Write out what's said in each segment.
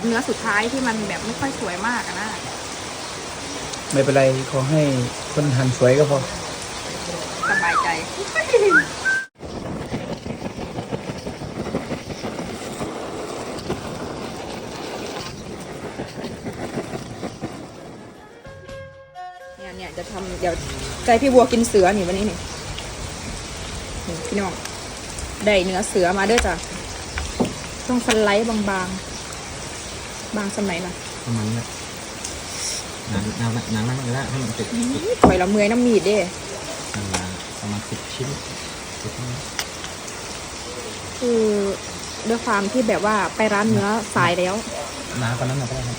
แบบเนื้อสุดท้ายที่มันแบบไม่ค่อยสวยมากอะนะไม่เป็นไรขอให้คนหันสวยก็พอ สบายใจ เนี่ยเนี่ยจะทำเดี๋ยวใจพี่บัวกินเสือนี่วันนี้นี่นี่พี่น้องได้เนื้อเสือมาเด้อจ้ะ ต้องสไลด์บางๆ บางสมัยล่ะประมาณนี้นานนานนานมากเลยละให้มันติดติดข่อยละเมื่อยน้ำมีดเด้ประมาณประมาณสิบชิ้นสิบชิ้นคือด้วยความที่แบบว่าไปร้านเนื้อสายแล้วนานกว่านั้นหน่อยก็ได้ครับ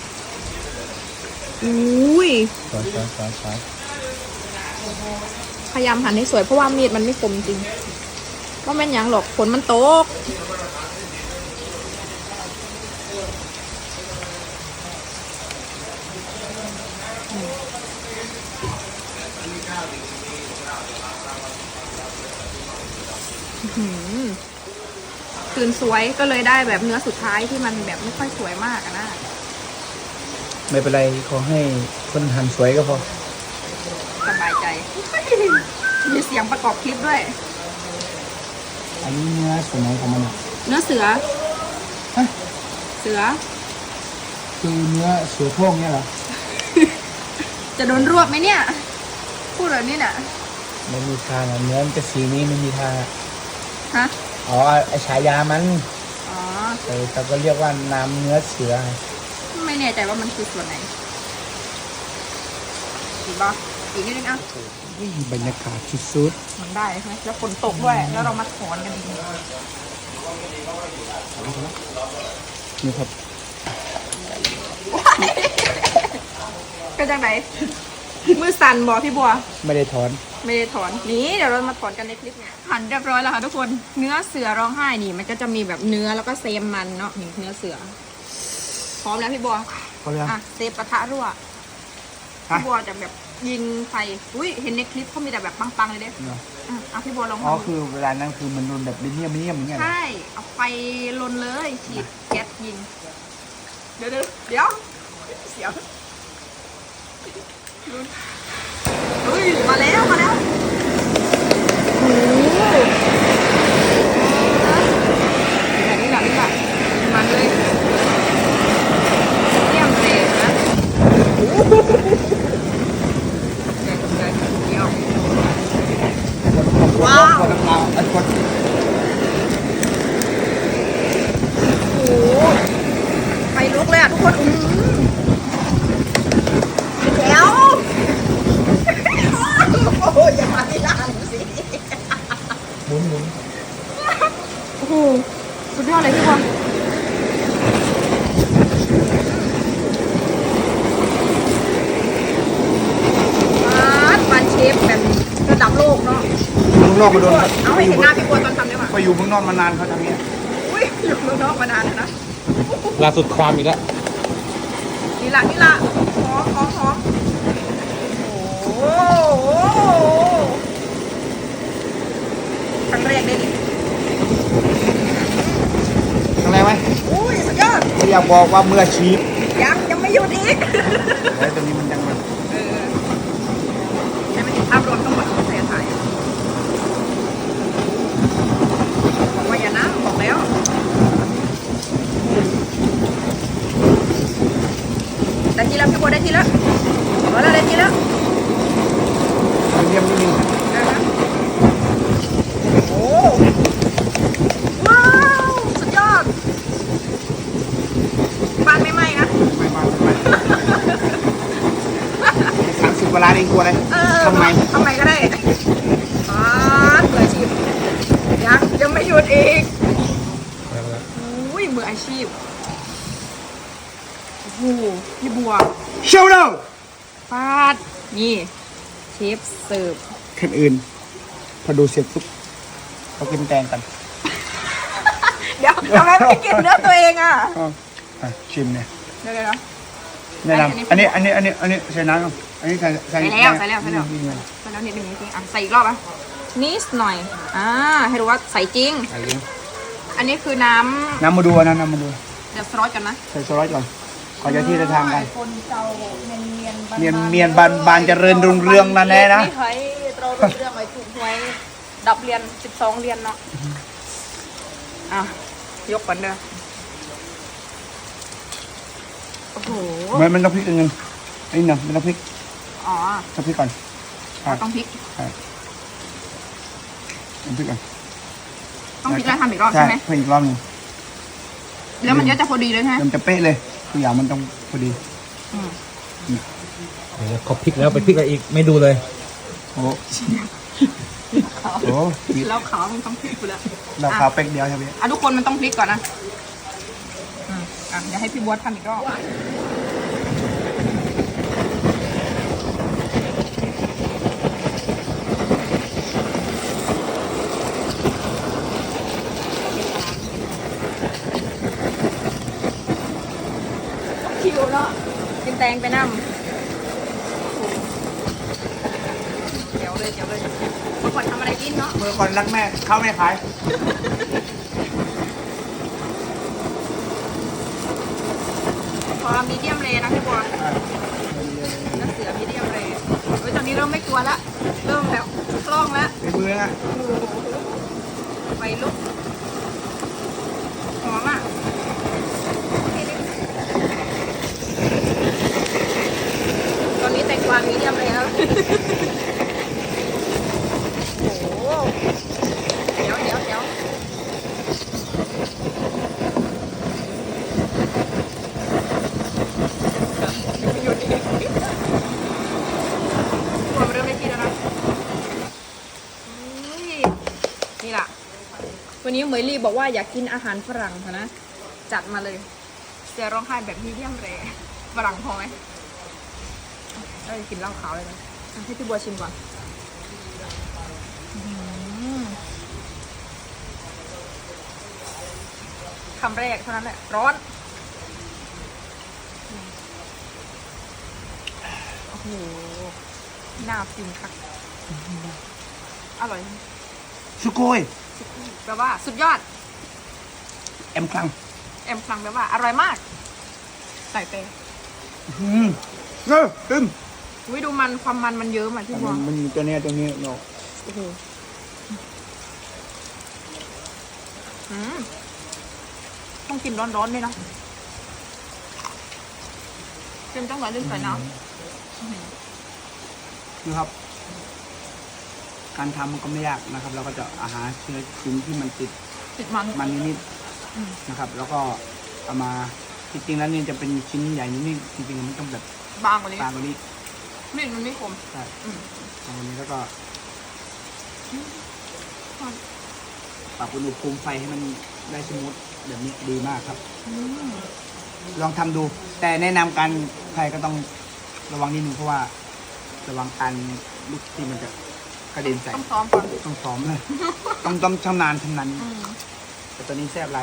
อุ้ยสวยสวยสวยสวยพยายามหันให้สวยเพราะว่ามีดมันไม่คมจริงว่าแม่นหยังหรอกฝนมันตก อื้อหือ คืนสวยก็เลยได้แบบเนื้อสุดท้ายที่มันแบบไม่ค่อยสวยมากอะนะ ไม่เป็นไรขอให้คนหันสวยก็พอ สบายใจ มีเสียงประกอบคลิปด้วย อันนี้เนื้อส่วนไหนของมันอะเนื้อเสือฮะเสือ คือเนื้อเสือโคร่งเนี่ยเหรอ จะโดนรวบไหมเนี่ย พูดแบบนี้น่ะไม่มีทางอะเนื้อมันจะสีนี้ไม่มีทางอะ ฮะ อ๋อไอฉายามันอ๋อแต่เราก็เรียกว่าน้ำเนื้อเสือไงไม่แน่ใจว่ามันคือส่วนไหนอีกบ่อีกนิดนึงอะอุ้ยบรรยากาศสุดมันได้ใช่ไหมแล้วฝนตกด้วย แล้วเรามาถอนกันดีๆนี่ครับ ก็จังไหน มือสั่นบอพี่บัว ไม่ได้ถอน ไม่ได้ถอน นี่เดี๋ยวเรามาถอนกันในคลิปเนี่ยหั่นเรียบร้อยแล้วค่ะทุกคน เนื้อเสือร้องไห้นี่ มันก็จะมีแบบเนื้อแล้วก็เซมมันเนาะนี่เนื้อเสือ พร้อมแล้วพี่บัวเขาเรียกอะเซฟกระทะรั่วฮะพี่บัวจะแบบยิงไฟ อุ้ยเห็นในคลิปเขามีแต่แบบปังๆเลยเด้เนอะอะเอาพี่บัวลองอ๋อทำคือเวลานั้นคือมันรุนแบบเนียมเนียมอย่างเงี้ยเหรอใช่ เอาไฟลนเลยฉีดแก๊สยิง เดี๋ยวเดี๋ยวเดี๋ยวเสียวลุ้น เฮ้ย มาแล้ว มาแล้วโอ้โหแบบนี้แหละนี่แหละมันเลยเยี่ยมเลยนะโอ้โหเดี๋ยวเดี๋ยวเดียวว้าว กดเราไอ้กด โอ้โหไฟลุกเลยอะทุกคนอืมเดี๋ยวโอ้โหอย่ามาที่ร้านหนูสิ หมุนหมุน โอ้โหสุดยอดเลยพี่บอลมาดมันเชฟแบบระดับโลกเนาะ เมือง นอกมาโดนเอาให้เห็นหน้าพี่บัวตอนทำได้ป่ะไปอยู่เมืองนอกมานานเขาทำเนี้ยอุ้ยอยู่เมืองนอกมานานแล้วนะล่าสุดความอีกแล้วนี่ละนี่ละหอมหอมหอมโอ้โหครั้งแรกได้ดิทำอะไรไหมอุ้ยสุดยอดเขาอยากบอกว่ามืออาชีพยังยังไม่หยุดอีก แล้วตอนนี้มันยังมัน เออให้มันเห็นภาพรวมทั้งหมดของประเทศไทยบอกว่าอย่านะบอกแล้ว ได้ทีแล้วพี่บัวได้ทีแล้วบอกแล้วได้ทีแล้วมันเยี่ยมนิดนึงนะคะโอ้ว้าวสุดยอดบ้านไม่ไหม้นะไม่มาไม่สามสิบกว่าล้านเองกลัวอะไรเออทำไมทำไมก็ได้ปาดมืออาชีพยังยังไม่หยุดอีกอุ้ยมืออาชีพโอ้โหพี่บัว เชลโดปาด นี่เชฟเสิร์ฟคนอื่น พอดูเสร็จปุ๊บเขากินแตงกันเดี๋ยวทำไมไม่กินเนื้อตัวเองอะอ๋ออะชิมเนี่ยเดี๋ยวเดี๋ยวเดี๋ยวแนะนำอันนี้อันนี้อันนี้อันนี้ใส่น้ำก่อนอันนี้ใส่ใส่ใส่แล้วใส่แล้วใส่แล้ว นี่นี่ใส่แล้วนิดนึงนิดนึงอะใส่อีกรอบอะนิดหน่อย อ่า ให้รู้ว่าใส่จริง ใส่เยอะอันนี้คือน้ำน้ำมาดูนะน้ำมาดูเดี๋ยวสลอดกันนะ ใส่โซลาร์ก่อน ก่อนจะที่จะทางกัน คนเจ้าเมียนเมียนเมียนเมียนบานบานเจริญรุ่งเรืองนั่นแน่นะนี่เฮ้ยเรารุ่งเรื่องไว้ถูกหวยดับเรียนสิบสองเรียนเนาะอะยกก่อนเด้อโอ้โหมันมันต้องพลิกอันนึงไอ้นี่นะมันต้องพลิกอ๋อต้องพลิกก่อนใช่ต้องพลิกใช่ต้องพลิกก่อนต้องพลิกแล้วทำอีกรอบใช่ใช่ไหมพลิกอีกรอบหนึงแล้วมันก็จะพอดีเลยใช่ไหมมันจะเป๊ะเลย ทุกอย่างมันต้องพอดีอืมเดี๋ยวเขาพลิกแล้วไปพลิกอะไรอีกไม่ดูเลยโอ้โหแล้วขาวมันต้องพลิกไปแล้วเราขาวเป๊กเดียวใช่ไหมอะทุกคนมันต้องพลิกก่อนนะอืมอะเดี๋ยวให้พี่บัวทำอีกรอบ คิวเนาะกินแตงไปนั่เดี๋ยวเลยเดี๋ยวเลยเมื่อก่อนทำอะไรกินเนาะมือคนรักแม่เข้าไม่ขายพอมีเดียมเลนะพี่บัวเนื้อเสือมีเดียมเลเฮ้ยตอนนี้เริ่มไม่กลัวละ เริ่มแบบคล่องแล้วในมือนะไปลุกหอมอะตอนนี้แตงกวามีเดียมเลยแล้ว โอ้โห เดี๋ยวเดี๋ยวเดี๋ยวหยุดอีกตัวมั นี่ล้วนะอุ้ยนี่ล่ะ วันนี้เหมยลี่บอกว่าอยากกินอาหารฝรั่งค่ะนะ จัดมาเลยจะร้องไห้แบบมีเดียมแรฝรั่งพอไหม เอ้ยกินเหล้าขาวเลยนะอะให้พี่บัวชิมก่อนอื้อหือคำแรกเท่านั้นแหละ ร้อนโอ้โหน่าฟินคักอร่อยสุโกยแปลว่าสุดยอดแอมคลังแอมพลังแปลว่า อร่อยมาก ใส่ไปอืมเออตึม วิดูมันความมันมันเยอะมาที่บัวมันมีตัวเนี้ยตัวนี้เนาะโอ้โหอืมต้องกินร้อนๆด้วยนะเต็มจังหวะลืมใส่น้คือครับ การทำมันก็ไม่ยากนะครับ เราก็จะอาหารเชื้อชิ้นที่มันติดำติดมันมันนิดอืมๆนะครับ แล้วก็เอามาจริงๆแล้วเนี่ยจะเป็นชิ้นใหญ่นิดๆจริงๆมันต้องแบบบางกว่านี้บางกว่านี้ มีดมันไม่คมใช่อืมบางกว่านี้แล้วก็ปรับอุณหภูมิไฟให้มันได้สมูทแบบนี้ดีมากครับ อืมลองทำดู แต่แนะนำการใครก็ต้องระวังนิดนึงเพราะว่า ระวังการลูกที่มันจะกระเด็นใส่ ต้องซ้อมก่อนต้องซ้อมเลย ต้องต้องชำนาญชำนาญอืมแต่ตอนนี้แซ่บไร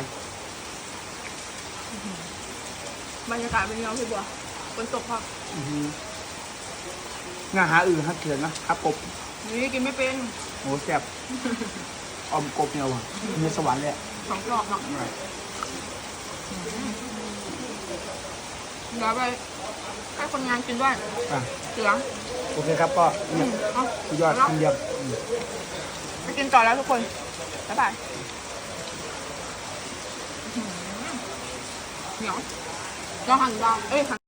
บรรยากาศเป็นยังไงพี่บัวฝนตกพักอื้อหือ ง่าหาอื่นครับเถื่อนนะครับกบนี่กินไม่เป็นโหแซ่บออมกบเนี่ยว่ะเนื้อสวรรค์เลยอะสองกรอบเนาะอร่อยเดี๋ยวไปให้คนงานกินด้วยอะเสือโอเคครับก็อืเนี่ยมเอาสุดยอดคำเดียวอืมไปกินต่อแล้วทุกคนบ๊ายบายอื้อหือเหนียวเราหั่นบางเอ้ยหั่น